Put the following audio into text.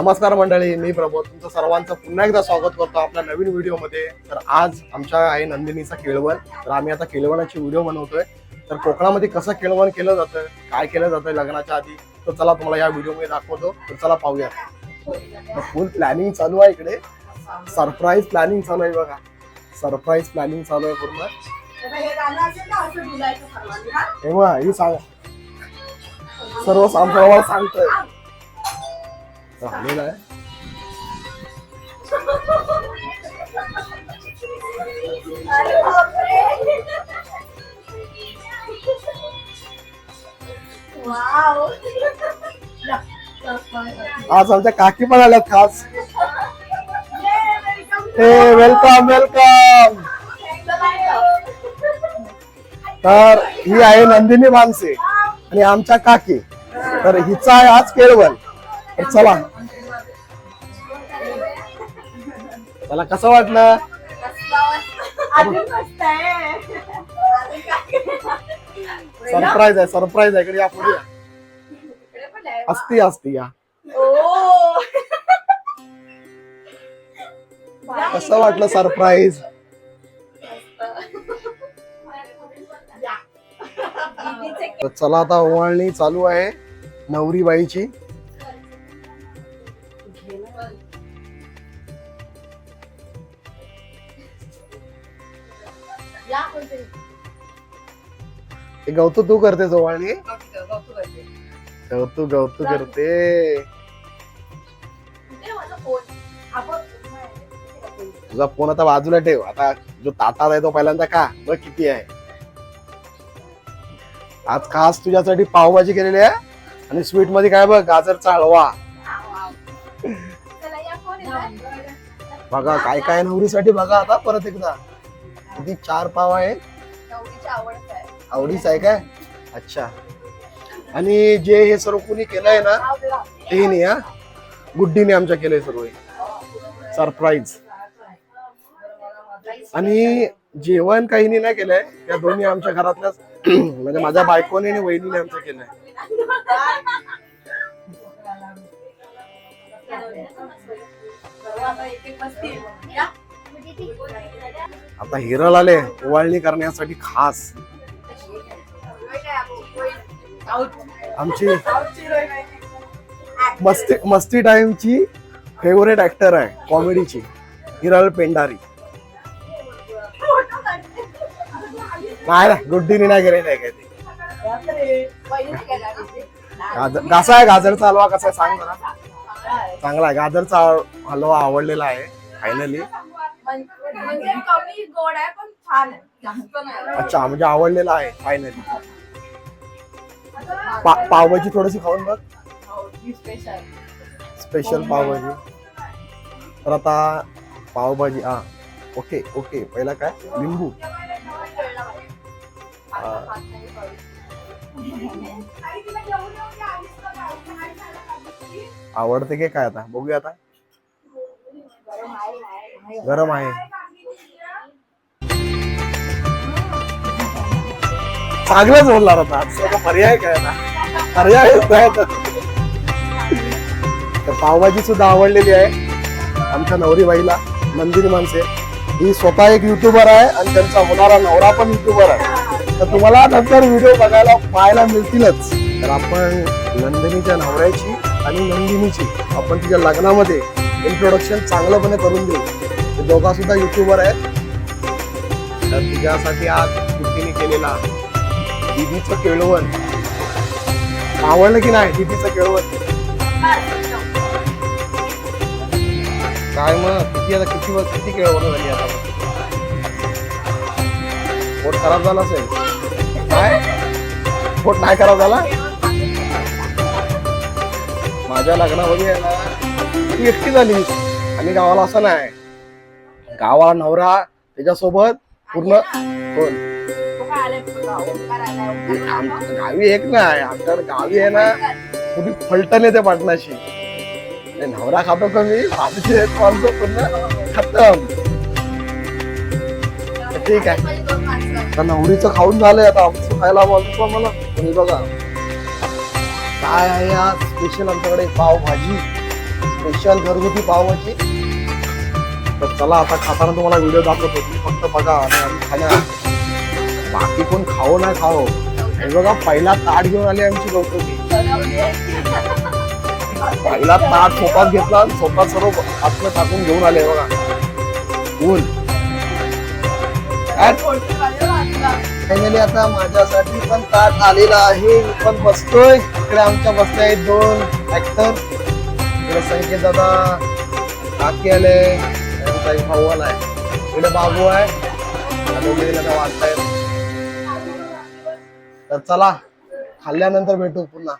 नमस्कार मंडळी मी प्रबोध तुमचं सर्वांचं पुन्हा एकदा स्वागत करतो आपल्या नवीन व्हिडिओमध्ये. तर आज आमच्या आहे नंदिनीचा केळवण. तर आम्ही आता केळवणाची व्हिडिओ बनवतोय. तर कोकणामध्ये कसं केळवण केलं जातं काय केलं जातं लग्नाच्या आधी तर चला तुम्हाला या व्हिडिओमध्ये दाखवतो. तर चला पाहूया फुल प्लॅनिंग चालू आहे इकडे. सरप्राईज प्लॅनिंग चालू आहे बघा. सरप्राईज प्लॅनिंग चालू आहे पूर्ण. तेव्हा ही सांग. सर्व आमच्या सांगतोय. आहे आज आमच्या काकी पण आल्यात खास हे वेलकम वेलकम तर ही आहे नंदिनी मानसे आणि आमच्या काकी. तर हिचा आहे आज केळवण. तर चला. चला कसं वाटलं? सरप्राईज आहे. सरप्राईज आहे इकडे या पुढे या. असती असती या. कसं वाटलं सरप्राईज तर चला आता ओवाळणी चालू आहे हे गौतू तू करतेस ओवाळणी गौतू गौतू करते तुझा फोन आता बाजूला ठेव. आता जो ताटात आहे तो पहिल्यांदा का बघ किती आहे. आज खास तुझ्यासाठी पावभाजी केलेली आहे. आणि स्वीटमध्ये काय बघ गाजरचा हलवा बघा काय काय नवरीसाठी बघा आता परत एकदा. किती? चार पाव आहे? आवडीच आहे काय? अच्छा. आणि जे हे सर्व कोणी केलंय ना ते नाही हा? गुड्डीने आमच्या केलंय सर्व सरप्राईज आणि जेवण काहीनी नाही केलंय त्या दोन्ही आमच्या घरातल्याच. म्हणजे माझ्या बायकोने आणि वहिनीने आमचं केलंय. आता हिरल आले ओवाळणी करण्यासाठी खास. आमची मस्ती मस्ती टाइमची फेवरेट ऍक्टर आहे कॉमेडीची हिरल पेंडारी नाही ना गुड्डीने नाही गेले नाही काय ती? गाजर कसा आहे गाजरचा हलवा कसा आहे सांग जरा चांगला आहे गाजरचा हलवा आवडलेला आहे फायनली म्हणजे कमी गोड आहे पण छान आहे. जास्त नाही. अच्छा म्हणजे आवडलेला आहे फायनली पावभाजी थोडीशी खाऊन बघ. Special special pav bhaji. तर आता पावभाजी हा. Okay okay. पहिला काय? लिंबू. आवडते की काय आता? बघूया आता. गरम आहे. चांगलंच बोलणार होता पर्याय काय पर्याय तर पावभाजी सुद्धा आवडलेली आहे. आमच्या नवरीबाईला नंदिनी माणसे. ही स्वतः एक युट्यूबर आहे आणि त्यांचा होणारा नवरा पण युट्यूबर आहे. तर तुम्हाला नंतर व्हिडिओ बघायला पाहायला मिळतीलच. तर आपण नंदिनीच्या नवऱ्याची आणि नंदिनीची आपण तिच्या लग्नामध्ये इंट्रोडक्शन चांगलंपणे करून देऊ. दोघा सुद्धा युट्यूबर आहेत. तर तिच्यासाठी आज कुट्टीने केलेला दिदीचं केळवण. आवडलं की नाही दिदीचं केळवण? काय मग? किती आता किती वर- किती केळवण झाली आता? पोट खराब झाला असेल. काय? पोट नाही खराब झाला? माझ्या लग्नामध्ये ना ती एकटी झाली आणि गावाला असं नाही. गावाला नवरा त्याच्यासोबत पूर्ण गावी एक नाही आमच्या गावी आहे ना पुरी फलटण येते पाटणाशी. नवरा खातो कमी आमचे माणसं पूर्ण खतम. ठीक आहे. आता नवरीचं खाऊन झालंय आता आमचं खायला बोलतो मला तुम्ही बघा. काय आहे आज? स्पेशल आमच्याकडे पावभाजी. स्पेशल घरगुती पावभाजी. तर चला आता खाताना तुम्हाला व्हिडिओ दाखवतो. तुम्ही फक्त बघा आणि खाल्या खाण्या बाकी कोण खाओ नाही खाओ हे बघा पहिला ताट घेऊन आली आमची लोक. पहिला ताट सोपात घेतला आणि सोपात सर्व आत्म टाकून घेऊन आले बघा. ऊन. फायनली आता माझ्यासाठी पण ताट आलेला आहे. मी पण बसतोय. इकडे आमच्या बसल्या आहेत दोन ऍक्टर इकडे संकेत दादा काकी आले. त्यांचा एक भाऊ आलाय. इकडे बाबू आहे. या दोघे वाटतायत तर चला खाल्ल्यानंतर भेटू पुन्हा.